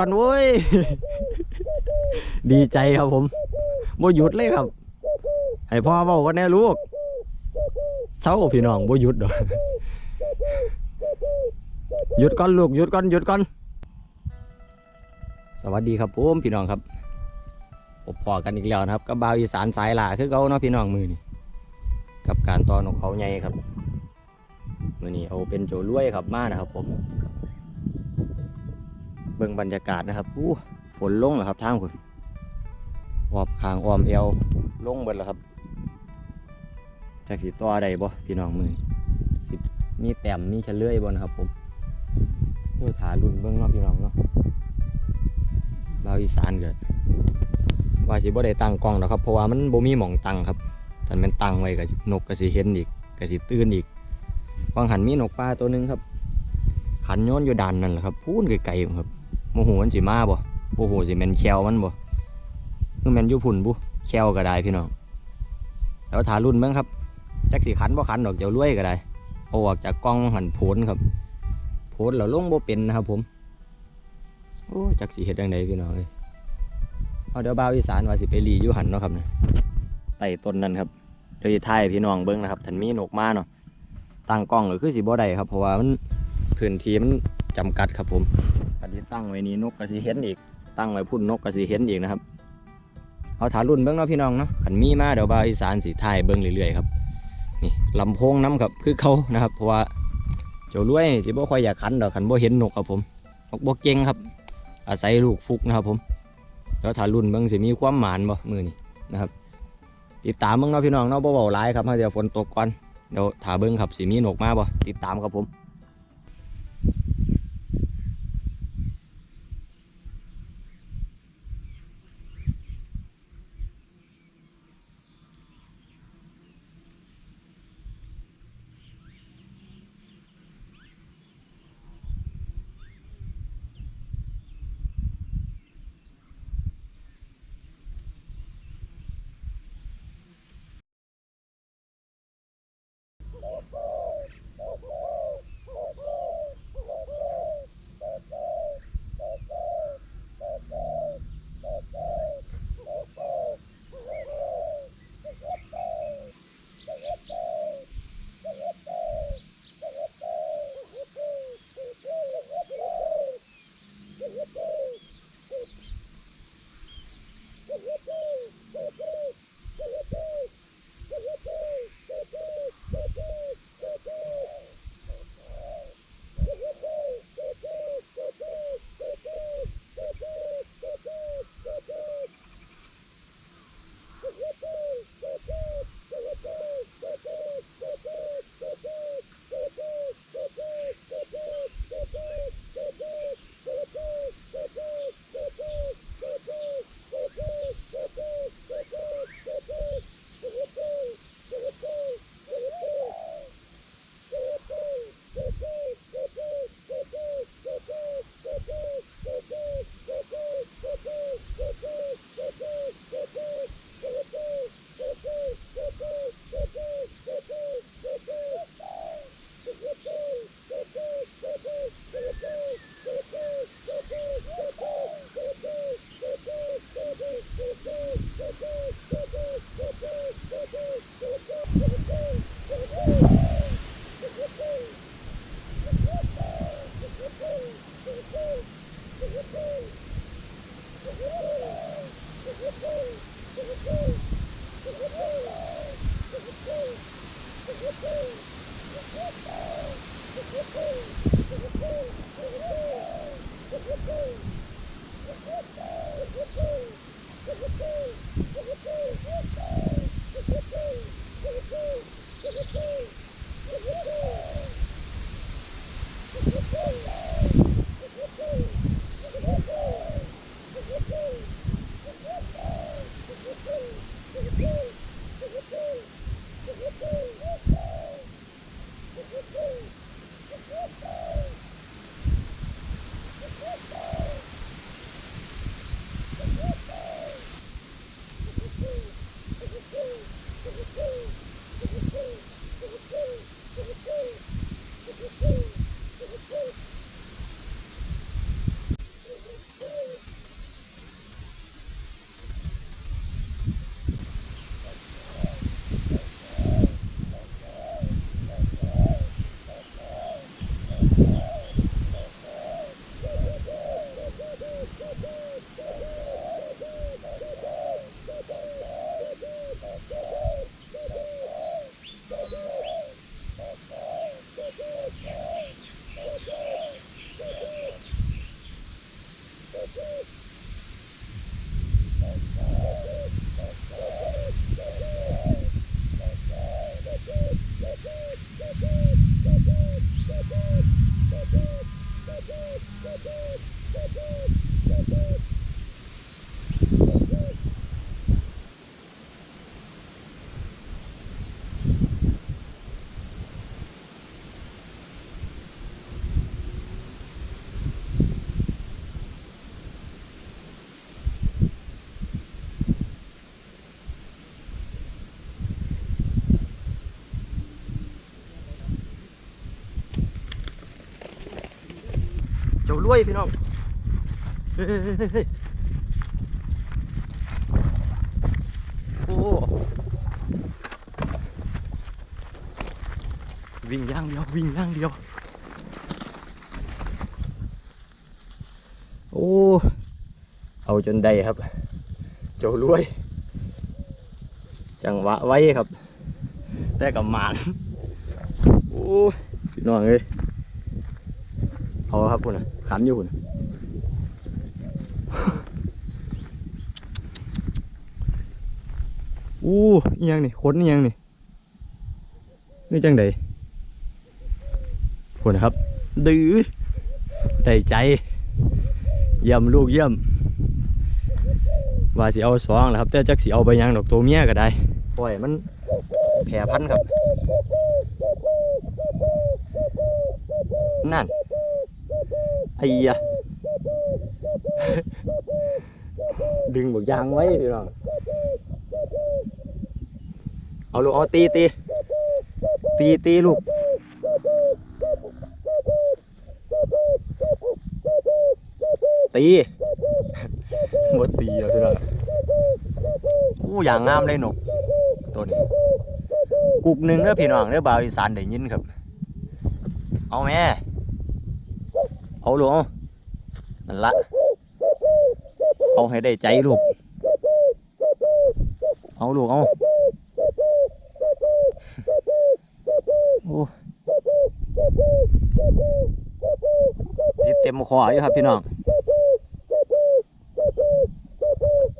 ก่อนเว้ย ดีใจครับผมบ่หยุดเลยครับ ให้พ่อเว้ากันแน่ลูกเศร้าพี่น้องบ่หยุดดอกหยุดก่อนลูกหยุดก่อนหยุดก่อน สวัสดีครับผมพี่น้องครับพบปอกันอีกแล้วนะครับ กับบาวอีสานสายหลาคือเก่าเนาะพี่น้องมือนี่กับการตอนของเขาใหญ่ครับมือนี้เอาเป็นโจล้วยครับมานะครับผม เบิ่งบรรยากาศนะครับอู้ฝนลงแล้วครับทางคุณออบคางออมเอวลงเบิดแล้วครับจะขีตัวใดบ่พี่น้องมือสิมีแต้มมีเฉลยบ่นะครับผมเพื่อถารุ่นเบิ่งนาะพี่น้องเนาะบาอีสานเกิดว่าสิบ่ได้ตั้งกล้องแล้วครับ เพราะว่ามันบ่มีหม่องตั้งครับถ้าแมันตั้งไว้ก็สินกก็สิเห็นอีกก็สิตื่นอีกวางหันมีนกปลาตัวหนึงครับ ขันโยนอยู่ดันนั่นแหละครับพูนไกลๆครับ โมโหมันสิมาบ่โมโหสิแมนแควมันบ่คือแมนยู่พุ่นบุแควก็ได้พี่น้องแล้วถารุ่นบ้างครับจักสิขันบ่ขันดอกเจ้ารวยก็ได้ออกจากกล้องหันโผลครับโผลแล้วลงบ่เป็นนะครับ ผมโอ้จักสิเฮ็ดจังไดพี่น้องเอ้ยเอาเดี๋ยวบ่าวอีสานว่าสิไปรีอยู่หันเนาะครับนะไต่ต้นนั่นครับเดี๋ยวสิถ่ายพี่น้องเบิ่งนะครับทันมีนกมาเนาะตั้งกล้องก็คือสิบ่ได้ครับ เพราะว่ามันพื้นที่มันจำกัดครับผม นนี้ตั้งไว้นี้นกกระสีเห็นอีก ตั้งไว้พุ่นนกกระสีเห็นอีกนะครับเอาถารุ่นเบิ้งเนาะพี่น้องเนาะขันมีมาเดี๋ยวบ่าวอีสานสีไทยเบิ้งเรื่อยๆครับนี่ลำโพงน้ำครับคือเขานะครับเพราะว่าเจ้ารวยนี่ที่บ่ค่อยอยากขันดอกขันบ่เห็นนกครับผมนกบ่เก่งครับ อาศัยลูกฟุกนะครับ ผมเดี๋ยวถารุ่นเบิ้งสิมีความหมานบ่มือนี่นะครับ ติดตามเบิ้งเนาะพี่น้องเนาะบ่เบาหลายครับเดี๋ยวฝนตกก่อนเดี๋ยวถาเบิ้งครับสิมีนกมาบ่ติดตามครับผม Oh, รวยพี่น้องโอ้วิ่งย่างเดียววิ่งย่างเดียว โอ้ เอาจนได้ครับเจ้ารวย จังหวะไว้ครับ แต่กับหมานโอ้ยพี่น้องเอ้ย เอาครับคุณนขันอยู่คุณอู้อยังนี่ขนยังนี่นี่จังไดคุณนครับ ดื้อได้ใจ เยี่ยมลูกเยี่ยม ว่าสิเอาสองแหละครับแต่จักสิเอาไปยังดอกตัวเมียก็ได้ปล่อยมันแผ่พันครับ นั่น ไอ้ยะดึงบกยางไว้พี่น้องเอาลูกเอาตีตีตีตีลูกตีหมดตีแล้วพี่น้องอู้อย่างงามเลยนกตัวนี้กุกหนึ่งเด้อพี่น้องเด้อบาวอีสานได้ยินครับ เอาแม่ เอาลูกเอานั่นละเอาให้ได้ใจลูก เอาลูกเอาโอ้ติดเต็มคออยู่ครับพี่น้อง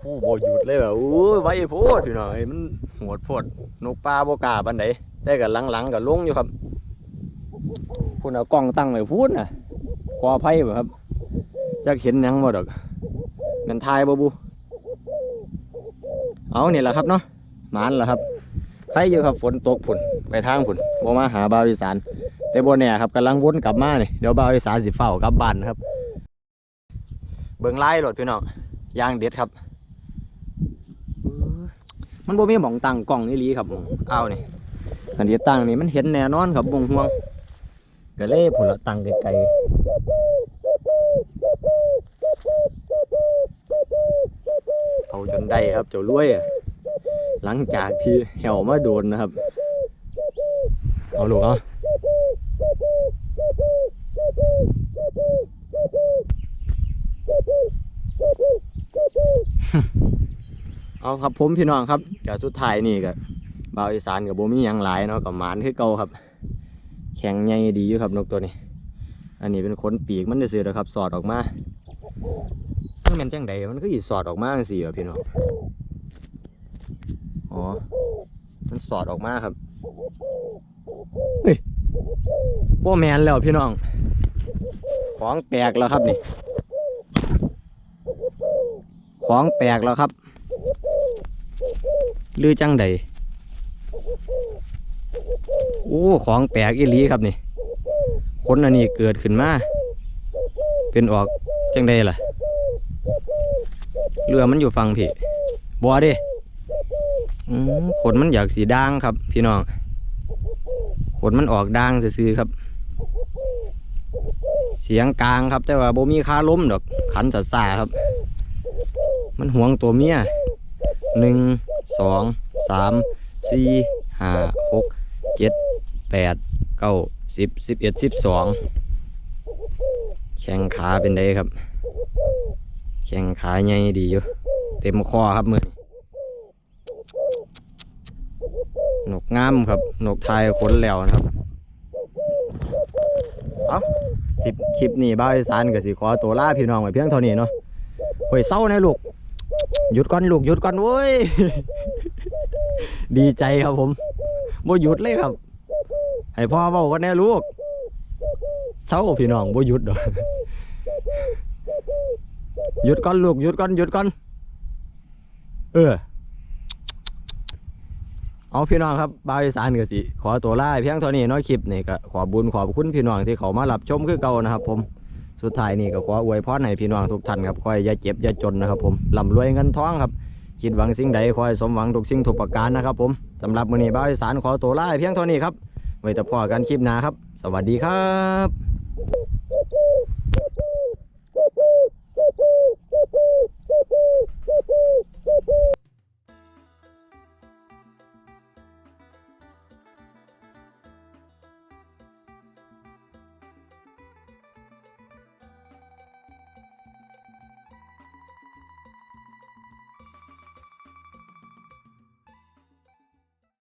คู่บ่หยุดเลยแบบอู้ยไว้โพดพี่น้องเอ้ยมันโหดโพดนกปลาบ่กล้าปานใดแต่ก็หลังๆก็ลงอยู่ครับพุ่นเอากล้องตั้งไว้พูดน่ะ กอไผ่บ่ครับจักเห็นยังบ่ดอกแมันทายบ่บุเอาเนี่ยแหละครับเนาะหมานล่ะครับใครอยู่ครับฝนตกพุ่นไปทางพุ่นบ่มาหาบ่าวอีสานแต่บ่แน่ครับกำลังวนกลับมาเนี่ยเดี๋ยวบ่าวอีสานสิเฝ้ากลับบ้านนะครับ เบิ่งไล่รถพี่น้องยางเด็ดครับ มันบ่มีหมองตั้งกล้องนี่ลีครับหม้องอ้าวนี่อันที่ตั้งนี่มันเห็นแน่นอนครับบ่งห่วงก็เลยผลละตั้งไกลๆเอาจนได้ ครับ เจ้ารวยอะหลังจากที่เหี่ยวมาโดนนะครับ เอาลูกเอาเอาครับผมพี่น้องครับกับสุดท้ายนี่ก็บบาวอีสานกับโบมีหยังหลายเนาะกับหมานคือเก่าครับ แข็งใหญ่ดีอยู่ครับนกตัวนี้ อันนี้เป็นขนปีกมันจะเสือครับ สอดออกมา มันเป็นจังใดมันก็อีสอดออกมาจังสี่ครับพี่น้องอ๋อ มันสอดออกมาครับเฮ้ยโบแมนแล้วพี่น้อง ของแปลกแล้วครับนี่ ของแปลกแล้วครับลือจังใดโอ้ ของแปลกอีหลีครับนี่ คนอันนี้เกิดขึ้นมา เป็นออกจังใดล่ะ เรือมันอยู่ฟังพี่บัวเด้อืมขนมันอยากสีด่างครับ พี่น้อง ขนมันออกด่างซื่อครับ เสียงกลางครับ แต่ว่าโบมีคาล้มดอก ขันสัสาครับ มันห่วงตัวเมียหนึ่งสองสามสี่ห้าหกเจ็ดแปดเก้าสิบสิบเอ็ดสิบสองแข้งขาเป็นไดครับ แข้งขาใหญ่ดีอยู่ เต็มคอครับมือนนกงามครับ นกไทยขนแล้วนะครับ เอาสิบคลิปนี้บ้าวอีสานกับสิขอตัวลาพี่น้องไว้เพียงเท่านี้เนาะเฮ้ยเศร้านลูก หยุดก่อนลูกหยุดก่อนเว้ย ดีใจครับผมบ่หยุดเลยครับ ให้พ่อเว้ากันแน่ลูกเศร้าพี่น้องบ่หยุดดอก หยุดก่อนลูกหยุดก่อนหยุดก่อนเออ เอาพี่น้องครับบาวอีสานก็สิ ขอตัวลาเพียงเท่านี้น้อยคลิปนี่ก็ขอบุญขอบคุณพี่น้องที่เขามารับชมคือเก่านะครับผมสุดท้ายนี่ก็ขออวยพรให้พี่น้องทุกท่านครับคอยอย่าเจ็บอย่าจนนะครับผมร่ำรวยเงินทองครับคิดหวังสิ่งใดขอให้สมหวังทุกสิ่งทุกประการนะครับผมสำหรับมื้อนี้บ้าวอีสานขอตัวลาเพียงเท่านี้ครับไว้แต่พอกันคลิปหน้าครับ สวัสดีครับ